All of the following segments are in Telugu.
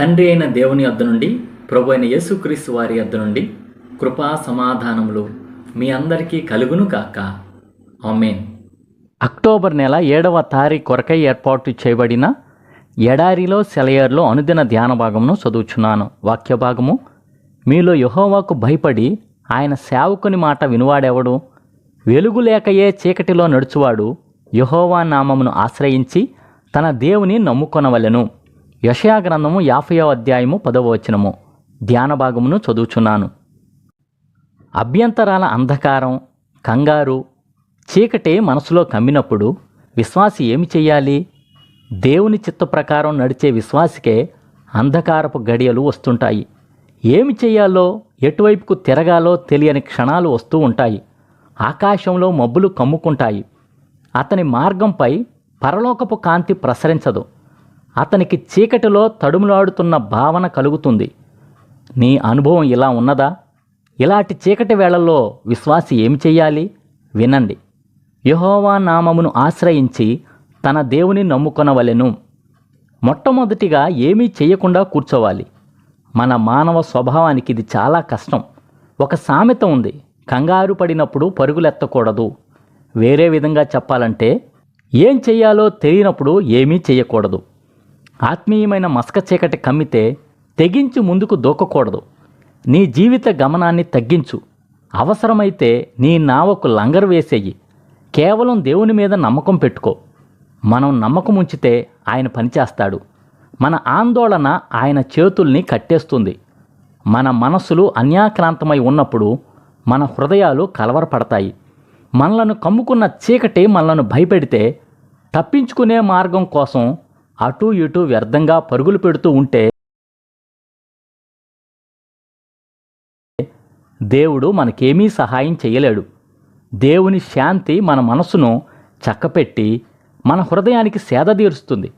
తండ్రి అయిన దేవుని వద్ద నుండి ప్రభు అయిన యేసుక్రీస్తు వారి వద్ద నుండి కృపా సమాధానములు మీ అందరికీ కలుగును కాక ఆమెన్. అక్టోబర్ నెల ఏడవ తారీఖు కొరకై ఏర్పాటు చేయబడిన ఎడారిలో సెలయర్లో అనుదిన ధ్యాన భాగమును చదువుచున్నాను. వాక్య భాగము మీలో యహోవాకు భయపడి ఆయన సేవకుని మాట వినువాడెవడు? వెలుగు లేకయే చీకటిలో నడుచువాడు యహోవా నామమును ఆశ్రయించి తన దేవుని నమ్ముకొనవలెను. యషయా గ్రంథము యాభయో అధ్యాయము పదవ వచనము. ధ్యాన భాగమును చదువుచున్నాను. అభ్యంతరాల అంధకారం కంగారు చీకటి మనసులో కమ్మినప్పుడు విశ్వాసి ఏమి చేయాలి దేవుని చిత్త ప్రకారం నడిచే విశ్వాసికే అంధకారపు గడియలు వస్తుంటాయి. ఏమి చేయాలో ఎటువైపుకు తిరగాలో తెలియని క్షణాలు వస్తూ ఉంటాయి. ఆకాశంలో మబ్బులు కమ్ముకుంటాయి. అతని మార్గంపై పరలోకపు కాంతి ప్రసరించదు. అతనికి చీకటిలో తడుములాడుతున్న భావన కలుగుతుంది. నీ అనుభవం ఇలా ఉన్నదా? ఇలాంటి చీకటి వేళల్లో విశ్వాసి ఏమి చెయ్యాలి? వినండి. యహోవా నామమును ఆశ్రయించి తన దేవుని నమ్ముకొనవలెను. మొట్టమొదటిగా ఏమీ చేయకుండా కూర్చోవాలి. మన మానవ స్వభావానికి ఇది చాలా కష్టం. ఒక సామెత ఉంది. కంగారు పడినప్పుడు పరుగులెత్తకూడదు. వేరే విధంగా చెప్పాలంటే ఏం చెయ్యాలో తెలియనప్పుడు ఏమీ చేయకూడదు ఆత్మీయమైన మసక చీకటి కమ్మితే తెగించి ముందుకు దూకకూడదు. నీ జీవిత గమనాన్ని తగ్గించు. అవసరమైతే నీ నావకు లంగరు వేసేయి. కేవలం దేవుని మీద నమ్మకం పెట్టుకో. మనం నమ్మకం ఉంచితే ఆయన పనిచేస్తాడు. మన ఆందోళన ఆయన చేతుల్ని కట్టేస్తుంది. మన మనస్సులు అన్యాక్రాంతమై ఉన్నప్పుడు మన హృదయాలు కలవరపడతాయి. మనలను కమ్ముకున్న చీకటి మనలను భయపెడితే తప్పించుకునే మార్గం కోసం అటూ ఇటూ వ్యర్థంగా పరుగులు పెడుతూ ఉంటే దేవుడు మనకేమీ సహాయం చేయలేడు. దేవుని శాంతి మన మనసును చక్కపెట్టి మన హృదయానికి సేద తీరుస్తుంది.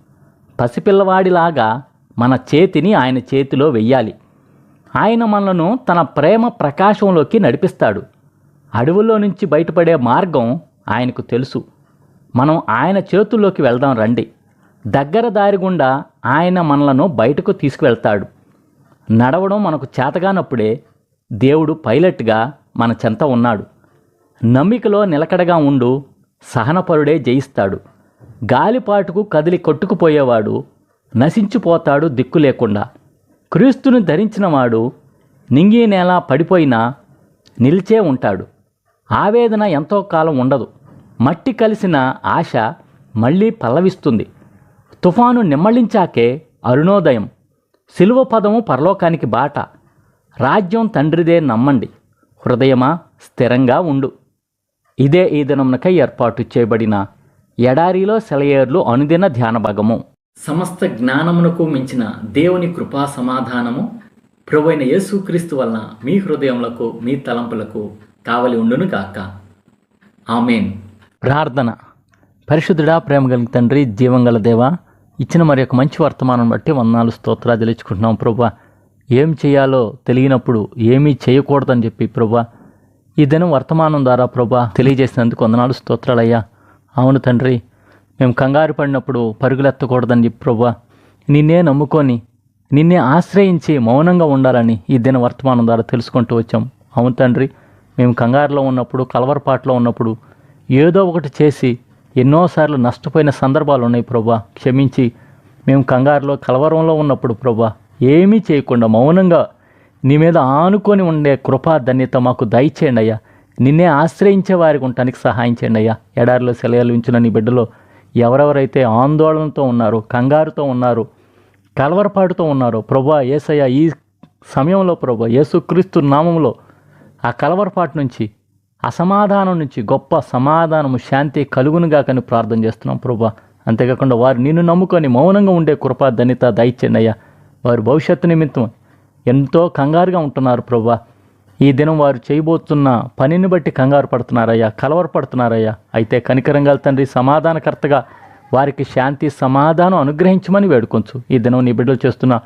పసిపిల్లవాడిలాగా మన చేతిని ఆయన చేతిలో వెయ్యాలి. ఆయన మనలను తన ప్రేమ ప్రకాశంలోకి నడిపిస్తాడు. అడవుల్లో నుంచి బయటపడే మార్గం ఆయనకు తెలుసు. మనం ఆయన చేతుల్లోకి వెళ్దాం రండి. దగ్గర దారి గుండా ఆయన మనలను బయటకు తీసుకువెళ్తాడు. నడవడం మనకు చేతగానప్పుడే దేవుడు పైలట్గా మన చెంత ఉన్నాడు. నమ్మికలో నిలకడగా ఉండు సహనపరుడే జయిస్తాడు. గాలిపాటుకు కదిలి కొట్టుకుపోయేవాడు నశించిపోతాడు దిక్కు లేకుండా. క్రీస్తుని ధరించినవాడు నింగి నేల పడిపోయినా నిలిచే ఉంటాడు. ఆవేదన ఎంతో కాలం ఉండదు. మట్టి కలిసిన ఆశ మళ్ళీ పల్లవిస్తుంది. తుఫాను నిమ్మళించాకే అరుణోదయం. శిలువ పదము పరలోకానికి బాట. రాజ్యం తండ్రిదే నమ్మండి. హృదయమా స్థిరంగా ఉండు. ఇదే ఈ దినమునకై ఏర్పాటు చేయబడిన ఎడారిలో సెలయేర్లు అనుదిన ధ్యాన భాగము. సమస్త జ్ఞానమునకు మించిన దేవుని కృపా సమాధానము ప్రభువైన యేసుక్రీస్తు వలన మీ హృదయములకు మీ తలంపులకు కావలి ఉండును గాక. ఆమెన్. ప్రార్థన. పరిశుద్ధుడా ప్రేమ కలిగిన తండ్రి జీవంగల దేవ ఇచ్చిన మరి యొక్క మంచి వర్తమానం బట్టి వందనాలు స్తోత్రాలు తెలుసుకుంటున్నాం ప్రభా. ఏం చేయాలో తెలియనప్పుడు ఏమీ చేయకూడదని చెప్పి ప్రభా. ఈ దినం వర్తమానం ద్వారా ప్రభా తెలియజేసినందుకు వందనాలు స్తోత్రాలయ్యా. అవును తండ్రి మేము కంగారు పడినప్పుడు పరుగులెత్తకూడదని చెప్పి ప్రభా. నిన్నే నమ్ముకొని నిన్నే ఆశ్రయించి మౌనంగా ఉండాలని ఈ దిన వర్తమానం ద్వారా తెలుసుకుంటూ వచ్చాం. అవును తండ్రి మేము కంగారులో ఉన్నప్పుడు కలవరపాట్లో ఉన్నప్పుడు ఏదో ఒకటి చేసి ఎన్నోసార్లు నష్టపోయిన సందర్భాలు ఉన్నాయి ప్రభా. క్షమించి మేము కంగారులో కలవరంలో ఉన్నప్పుడు ప్రభా ఏమీ చేయకుండా మౌనంగా నీ మీద ఆనుకొని ఉండే కృపా ధన్యత మాకు దయచేయండి అయ్యా. నిన్నే ఆశ్రయించే వారికి ఉండటానికి సహాయం చేయండి అయ్యా. ఎడారిలో సెలయాలు ఉంచిన నీ బిడ్డలో ఎవరెవరైతే ఆందోళనతో ఉన్నారో కంగారుతో ఉన్నారు కలవరపాటుతో ఉన్నారో ప్రభా ఏసయ్య ఈ సమయంలో ప్రభా యేసుక్రీస్తు నామంలో ఆ కలవరపాటు నుంచి అసమాధానం నుంచి గొప్ప సమాధానము శాంతి కలుగునుగాకని ప్రార్థన చేస్తున్నాం ప్రభా. అంతేకాకుండా వారు నిన్ను నమ్ముకొని మౌనంగా ఉండే కృపా ధనిత దయచేయండి వారి భవిష్యత్తు నిమిత్తం ఎంతో కంగారుగా ఉంటున్నారు ప్రభా. ఈ దినం వారు చేయబోతున్న పనిని బట్టి కంగారు పడుతున్నారయ్యా కలవరపడుతున్నారయ్యా. అయితే కనికరంగా తండ్రి సమాధానకర్తగా వారికి శాంతి సమాధానం అనుగ్రహించమని వేడుకొంచు. ఈ దినం నీ బిడ్డలు చేస్తున్న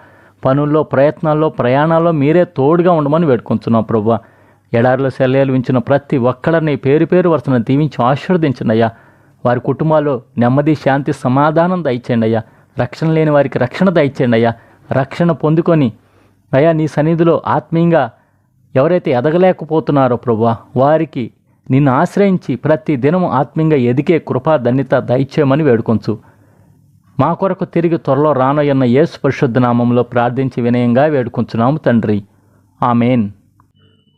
పనుల్లో ప్రయత్నాల్లో ప్రయాణాల్లో మీరే తోడుగా ఉండమని వేడుకొంచున్నాం ప్రభా. ఎడారిలో శల్యాలు ఉంచిన ప్రతి ఒక్కరిని పేరు పేరు వరుసను దీవించి ఆశీర్వదించండి అయ్యా వారి కుటుంబాల్లో నెమ్మది శాంతి సమాధానం దయచేయండి అయ్యా రక్షణ లేని వారికి రక్షణ దయచేయండి అయ్యా రక్షణ పొందుకొని అయ్యా నీ సన్నిధిలో ఆత్మీయంగా ఎవరైతే ఎదగలేకపోతున్నారో ప్రభా వారికి నిన్ను ఆశ్రయించి ప్రతి దినము ఆత్మీయంగా ఎదిగే కృపా ధన్యత దయచేయమని వేడుకొంచు. మా కొరకు తిరిగి త్వరలో రానయ్యన్న యేసు పరిశుద్ధ నామంలో ప్రార్థించి వినయంగా వేడుకుంటున్నాము తండ్రి. ఆమెన్.